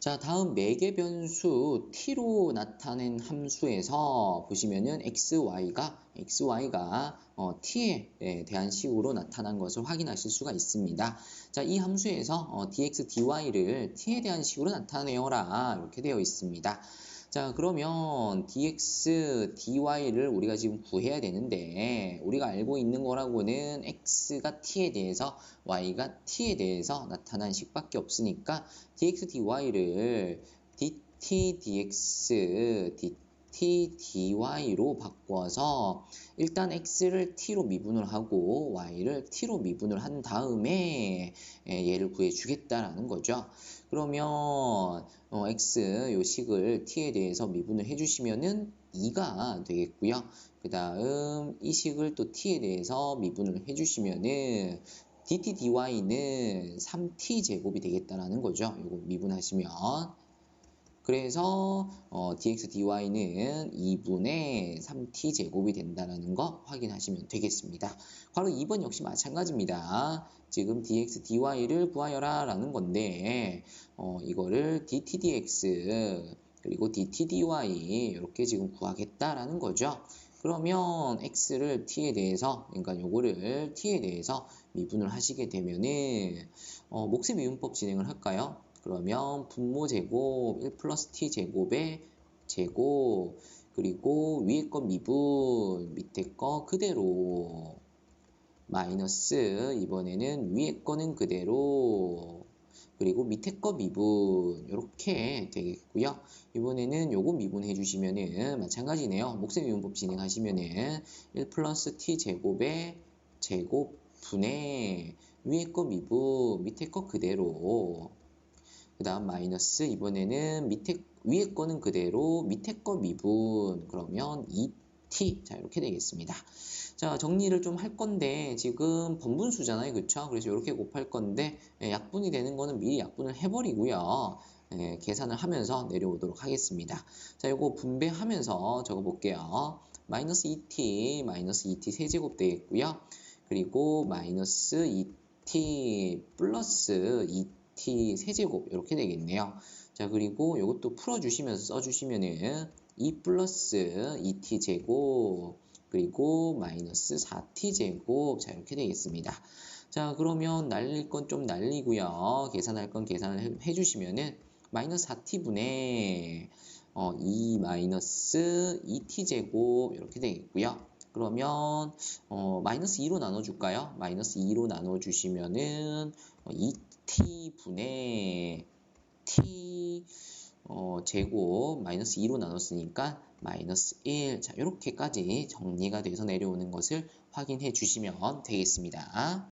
자, 다음 매개 변수 t로 나타낸 함수에서 보시면은 xy가 xy가 어, t에 대한 식으로 나타난 것을 확인하실 수가 있습니다. 자, 이 함수에서 어, dx, dy를 t에 대한 식으로 나타내어라 이렇게 되어 있습니다. 자, 그러면 dx, dy를 우리가 지금 구해야 되는데 우리가 알고 있는 거라고는 x가 t에 대해서 y가 t에 대해서 나타난 식밖에 없으니까 dx, dy를 dt, dx, dt, dy로 바꿔서 일단 x를 t로 미분을 하고 y를 t로 미분을 한 다음에 얘를 구해주겠다라는 거죠. 그러면 어, x 요 식을 t에 대해서 미분을 해주시면은 2가 되겠고요. 그 다음 이 식을 또 t에 대해서 미분을 해주시면은 dt dy는 3t 제곱이 되겠다라는 거죠. 이거 미분하시면 그래서 어, dx dy는 2분의 3t 제곱이 된다는 거 확인하시면 되겠습니다. 바로 2번 역시 마찬가지입니다. 지금 dx dy를 구하여라 라는 건데 어, 이거를 dt dx 그리고 dt dy 이렇게 지금 구하겠다라는 거죠. 그러면 x를 t에 대해서 그러니까 요거를 t에 대해서 미분을 하시게 되면은 어, 몫의 미분법 진행을 할까요? 그러면 분모 제곱 1 플러스 t 제곱의 제곱 그리고 위에 거 미분 밑에 거 그대로 마이너스 이번에는 위에 거는 그대로 그리고 밑에 거 미분 이렇게 되겠고요. 이번에는 요거 미분해 주시면은 마찬가지네요. 몫의 미분법 진행하시면은 1 플러스 t 제곱의 제곱 분의 위에 거 미분 밑에 거 그대로 그 다음 마이너스 이번에는 밑에 위에 거는 그대로 밑에 거 미분. 그러면 2t 자 이렇게 되겠습니다. 자 정리를 좀 할 건데 지금 번분수잖아요. 그쵸? 그래서 이렇게 곱할 건데 예, 약분이 되는 거는 미리 약분을 해버리고요. 예, 계산을 하면서 내려오도록 하겠습니다. 자 이거 분배하면서 적어 볼게요. 마이너스 2t 마이너스 2t 세제곱 되겠고요. 그리고 마이너스 2t 플러스 2t t 세제곱 이렇게 되겠네요. 자 그리고 이것도 풀어주시면서 써주시면은 2 플러스 2t 제곱 그리고 마이너스 4t 제곱 자 이렇게 되겠습니다. 자 그러면 날릴 건 좀 날리고요. 계산할 건 계산을 해 주시면은 마이너스 4t분의 어, 2 마이너스 2t 제곱 이렇게 되겠고요. 그러면 어, 마이너스 2로 나눠줄까요? 마이너스 2로 나눠주시면은 어, 2t분의 t 어, 제곱 마이너스 2로 나눴으니까 마이너스 1. 자, 이렇게까지 정리가 돼서 내려오는 것을 확인해 주시면 되겠습니다.